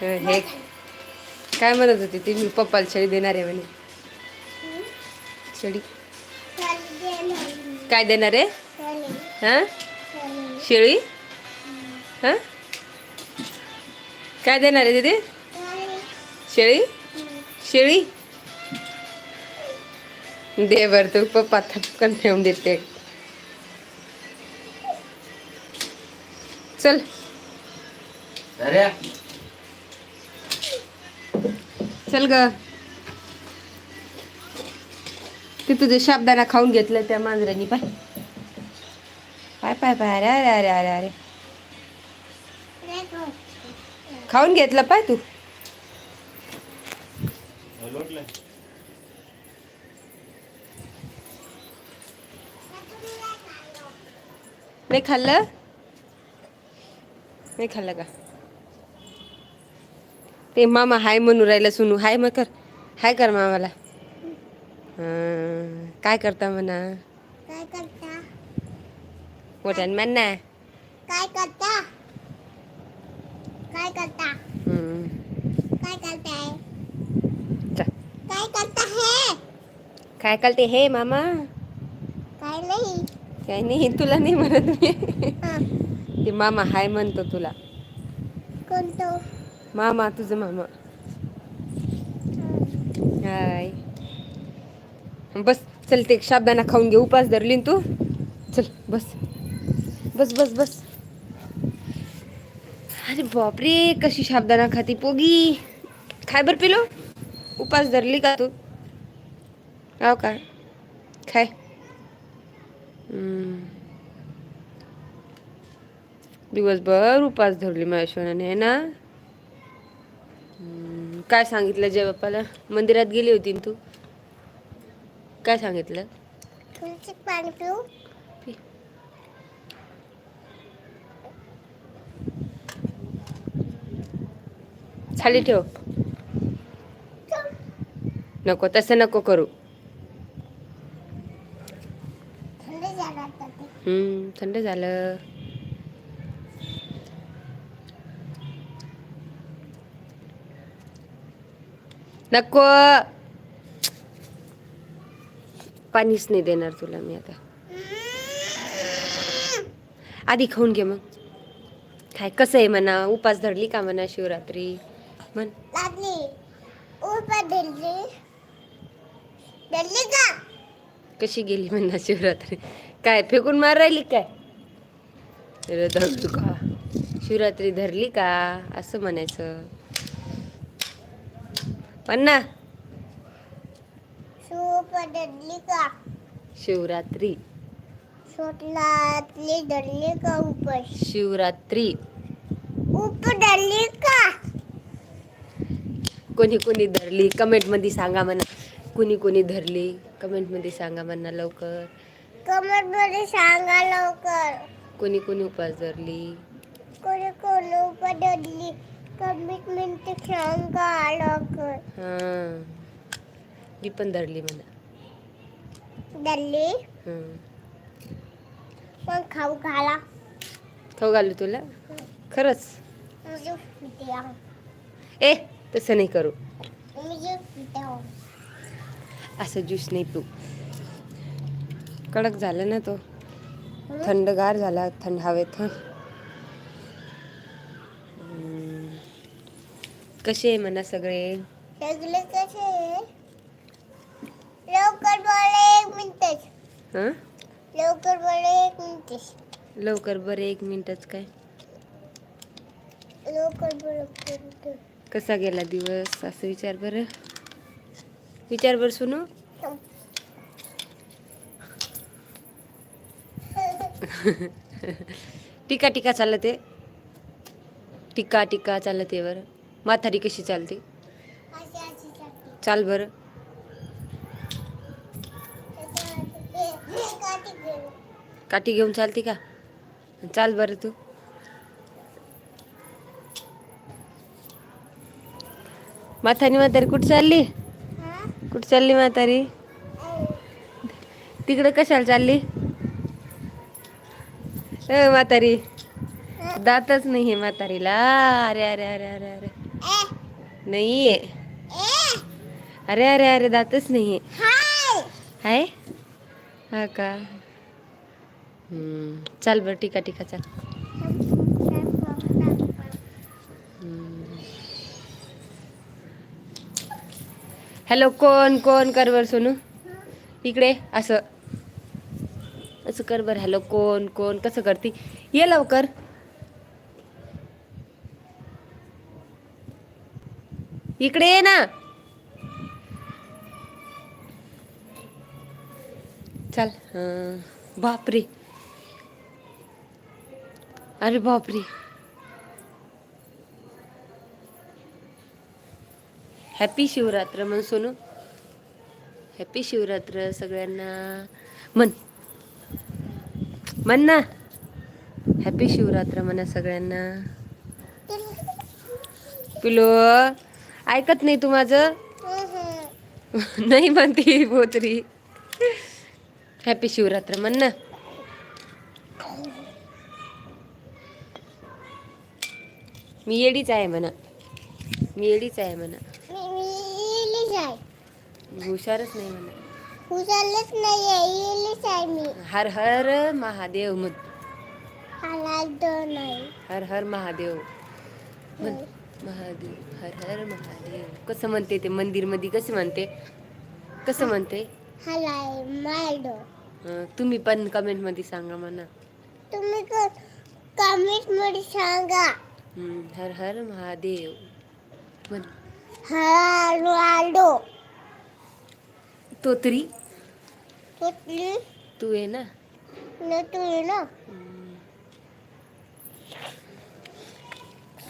हे काय म्हणत होती ती? मी पप्पाला शेळी देणार आहे म्हणे. शेळी काय देणार आहे? हां? शेळी? हां? काय देणार आहे दीदी? शेळी? शेळी? दे बर तू पप्पा थपकन ठेवून देते. चल. अरे. चल ग. ते तुझे शाबदाना खाऊन घेतलं त्या मांजरांनी पाय. पाय पाय पाय. अरे अरे अरे अरे अरे. खाऊन घेतलं पाय तू. नाही खाल्लं? नाही खाल्लं का? ते मामा हाय म्हणून राहिलं सुनू. हाय मग कर. हाय कर मामाला. हं, काय करता म्हणा? काय करता? मोठ्यान म्हण. ना काय करता? काय करता? काय करताय. काय करता हे? काय करते हे मामा? काय नाही. काय नाही तुला नाही म्हणत मी. हा, ते मामा हाय म्हणतो तुला. कोणतो? मामा तुझं मामा. हाय. बस चल ते शाबदाना खाऊन घे उपास धरली तू. चल बस. बस बस बस. अरे बापरे कशी शाबदाना खाती पोगी. खाय बर पिलो. उपास धरली का तू? हो का? खाय. दिवसभर उपास धरली माझ्या शोनाने ना? काय सांगितलं जय बाप्पाला मंदिरात गेली होती तू? काय सांगितलं? तुळशी पाणी पिऊ? खाली ठेव. नको तसं नको करू. थंड झाला आता ते हम्म, थंड झालं नको. पाणीच नाही देणार तुला मी आता. आधी खाऊन घे मग. काय कसं आहे म्हणा उपास धरली का म्हणा शिवरात्री? म्हण. कशी गेली म्हणा शिवरात्री? काय फेकून मार राहिली काय? धरतो का? शिवरात्री धरली का? असं म्हणायचं. पण ना सूप दिल्ली का? शिवरात्री. सोटलातली दिल्ली का ऊपर शिवरात्री. ऊपर दिल्ली का? कोणी कोणी धरली? कमेंटमध्ये सांगा म्हणा. कोणी कोणी धरली? कमेंटमध्ये सांगा म्हणा लवकर. कमरमध्ये सांगा लवकर. कोणी कोणी उपास धरली? कोणी कोणी ऊपर दिल्ली कमिटमेंट सांगा हा. मी पण धरली दिल्ली हं. मग खाऊ घाला. खाऊ घालू तुला? खरंच? पिट्या ए तसं नाही करू. पिट्या असं ज्यूस नाही तू कडक झालं ना तो. थंडगार झाला थंड हवेत हं. हम्म. कसे आहे म्हणा सगळे? सगळे कसे लवकर बोले एक मिनिटच हं? लवकर बोले एक मिनिटच लवकर बरं एक मिनिटच काय? लवकर बोल कसा गेला दिवस? असं विचार बरं. विचार बरं सुनू. टिका टिका चाललं ते. टिका टिका चाललं ते बरं. म्हातारी कशी चालते? चाल बरं. काठी घेऊन. चालते का? चाल बरं तू. म्हातारी म्हातारी कुठं चालली? कुठं चालली म्हातारी? तिकडं कशाला चालली? म्हातारी दातच नाही हे म्हातारीला. अरे अरे अरे अरे अरे. नाही आहे अरे अरे अरे दातच नाहीये. हाय. हा का? चाल चल बरं टिका टिका चल. हॅलो कोण कोण कर बर सोनू. इकडे असं. असं कर बर हॅलो कोण कोण कसं करती? ये लवकर. इकडे ये ना. चल. बापरे. अरे बापरे. हॅपी शिवरात्र म्हण सोनू. हॅपी शिवरात्र सगळ्यांना. म्हण. म्हण ना. हॅपी शिवरात्र म्हणा सगळ्यांना. पिलो. ऐकत नाही तू माझं? नाही म्हणती बोतरी हॅपी शिवरात्र म्हण ना. मी येडीच आहे म्हणा. मी येडीच आहे म्हणा. हुशारच नाही म्हणा. उचललंच नाही आहे मी. हर हर महादेव म्हण. हर हर महादेव म्हण. महादेव. हर हर महादेव. कसं म्हणते ते मंदिरमध्ये कसं म्हणते? कसं म्हणते? हलाय मालडो अं, तुम्ही पण कमेंटमध्ये सांगा म्हणा. तुम्ही कमेंटमध्ये सांगा. हम्म, हर हर महादेव. म्हण हलाडो तो तरी? कुठली तू आहे ना. न तू ना.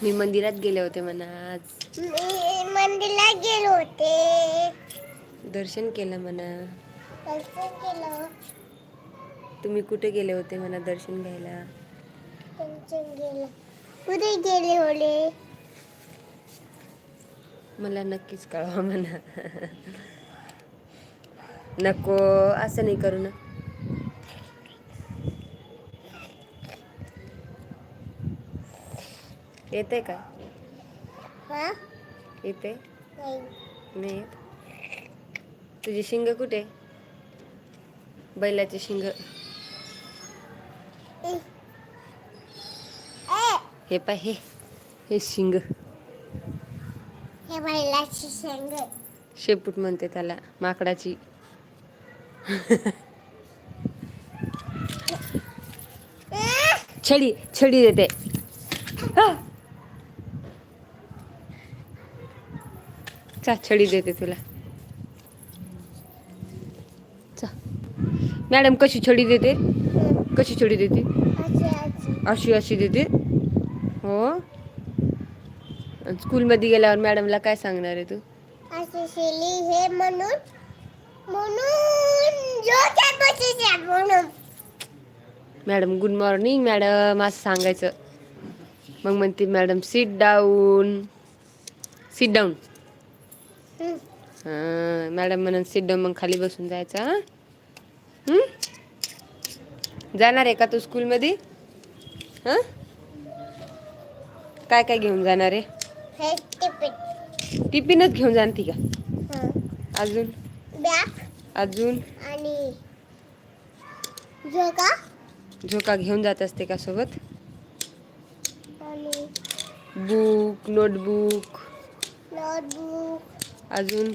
मी मंदिरात गेले होते म्हणा आज. मी मंदिरला गेलो होते. दर्शन केलं म्हणा. दर्शन केलं. तुम्ही कुठे गेले होते म्हणा दर्शन घ्यायला? दर्शन गेलं कुठे गेले होते मला नक्कीच कळवा म्हणा. नको असं नाही करू ना. येते का? हा? येते नाही. तुझी शिंग कुठे? बैलाची शिंग. हे पाय हे. हे शिंग. हे बैलाची शेंग. शेपूट म्हणते त्याला माकडाची. छडी छडी देते. चाचडी छडी देते तुला. चा. मॅडम कशी छडी देते? कशी छडी देते? अशी अशी देते. हो. स्कूलमध्ये गेल्यावर मॅडमला काय सांगणार आहे तू? हे म्हणून म्हणून मॅडम गुड मॉर्निंग मॅडम. असं सांगायचं. मग म्हणते madam sit down sit down हां मॅडम म्हणून डाऊन मग खाली बसून जायचं हां? जाणार आहे का तू स्कूलमध्ये हां? काय काय घेऊन जाणार आहे? टिफिन टिफिनच घेऊन जाणार ती का. अजून? अजून? आणि जोका झोका घेऊन जात असते का सोबत? बुक नोटबुक नोटबुक अजून?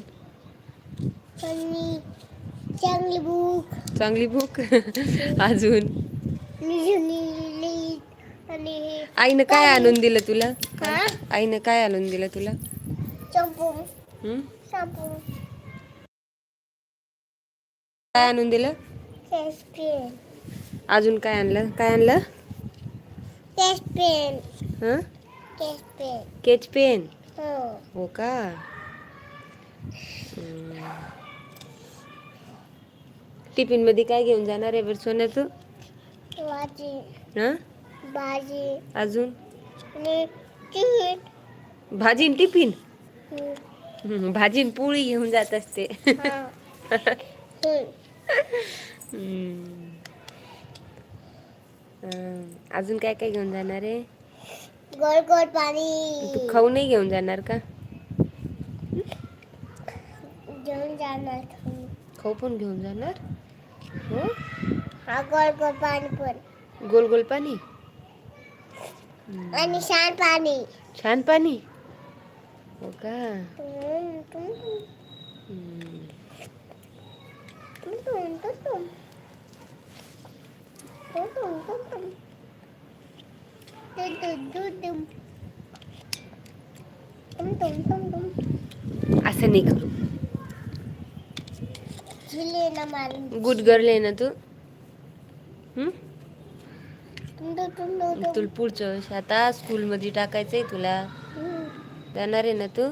चांगली बुक चांगली बुक अजून? आईनं काय आणून दिलं तुला? आईनं काय आणून दिलं तुला? काय आणून दिलं? अजून काय आणलं? काय आणलं? पेन पेन केच पेन हो का? टिफिनमध्ये काय घेऊन जाणार आहे बरं भाजी. हं? भाजी. अजून? आणि तिखट. भाजी न टिफिन हम्म. भाजी न पोळी घेऊन जात असते. हा. हम्म. अजून काय काय घेऊन जाणार आहे? गोड गोड तू पाणी खाऊ नाही घेऊन जाणार का? घेऊन जाणार पण घेऊन जाणार? हो? हा गोड गोड पाणी. पण गोल गोल पाणी. आणि शान पाणी. छान पाणी? हो का. असं नाही करू. गुड गर्ल आहे ना तू. तोंड तू पुढचं वर्ष आता स्कूलमध्ये टाकायचं आहे तुला जाणार आहे ना तू?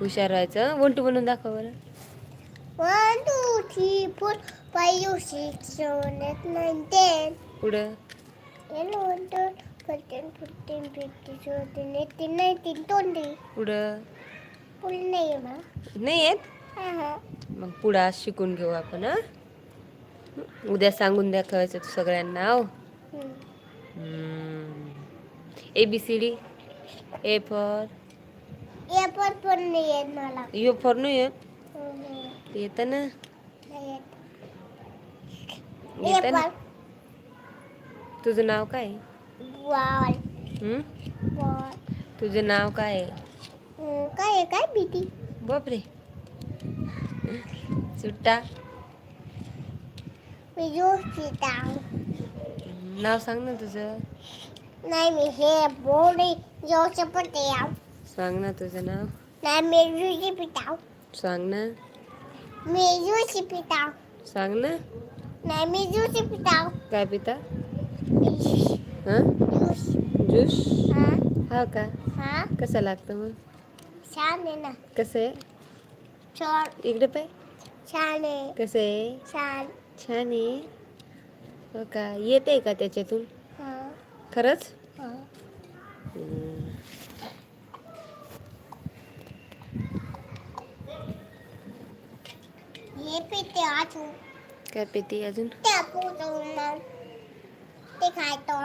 हुशार व्हायचं वंटू म्हणून दाखवलं वांदो ठीक पाय दिवशी च न येत नाईन टेन पुढं हॅलो म्हण तर फर्टीन फिफ्टीन फिफ्टी चोटीन नाईन तीन तोंड. दे पुढं नाही आहे ना नाही आहेत मग पुढं आज शिकून घेऊ आपण हा? उद्या सांगून दाखवायचं तू सगळ्यांना हो? A B C D A for हे पण पण नाही येत मला. यू फॉर नाही येत. येतं ना? येत. हे ना? तुझं नाव काय हम्म? तुझं नाव काय काय काय भीती? बापरे. सुट्टा? नाव सांग ना तुझं. नाही मी हे पण ते आव. सांग ना तुझं नाव. नाही मी जोशी पिटाव सांग ना. मी जोशी पिटाव सांग ना. नाही मी जोशी पिटाव काय पिता? ज्यूस हां? ज्यूस हा. हा का? हा. कसं लागतं मग? छान आहे ना. कसं आहे? छान इकडे पाय छान. आहे कसं? आहे छान. छान. आहे हो का? येते का त्याच्यातून? हा. खरंच? हा. हे पिते आजू काय पिते अजून? ते पोचवून मग ते खायतो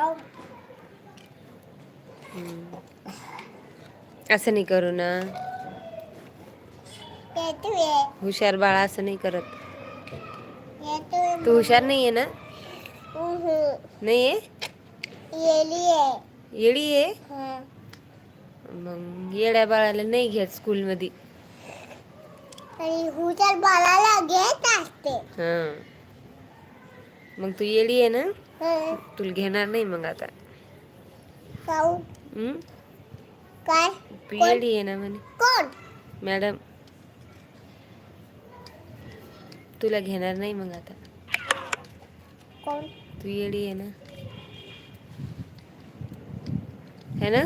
हम्म. असं नाही करू ना. हुशार बाळा असं नाही करत. तू हुशार नाही आहे ना? हम्म. नाही आहे येली आहे येडी आहे हा. मग येड्या बाळाला नाही घेत स्कूलमध्ये. आणि हुशार बाळाला घेत असते. मग तू येडी आहे ना. तुला घेणार नाही मग आता? काय? येडी आहे ना म्हणे. कोण? मॅडम. तुला घेणार नाही मग आता. कोण? तू येडी आहे ना. है ना?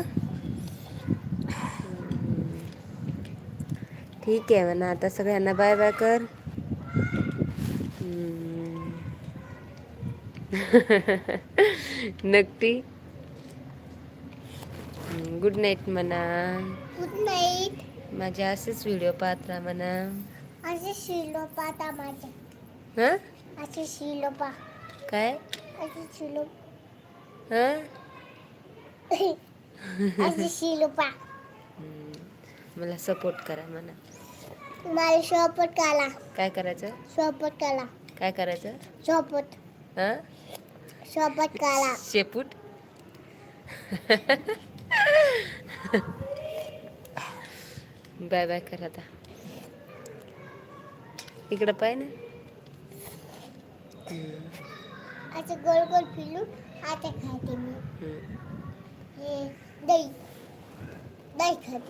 ठीक आहे म्हणा आता सगळ्यांना बाय बाय कर. नक्की. गुड नाईट म्हणा. गुड नाईट माझे असेच व्हिडिओ पाहत राहा म्हणा. असे शिलोपा माझ्या हां? असे शिलोपा काय? असे शिलो. हां? असे शिलोपा हम्म. मला सपोर्ट करा म्हणा. मला शॉपट काला काय करायचं? शॉपट काला काय करायचं? शॉपट हां? शॉपट काला शेपूट? बाय बाय कर आता. इकडं पाय ना. असे गोल गोल फिरून आता खाते मी. हे दही. दही खाते.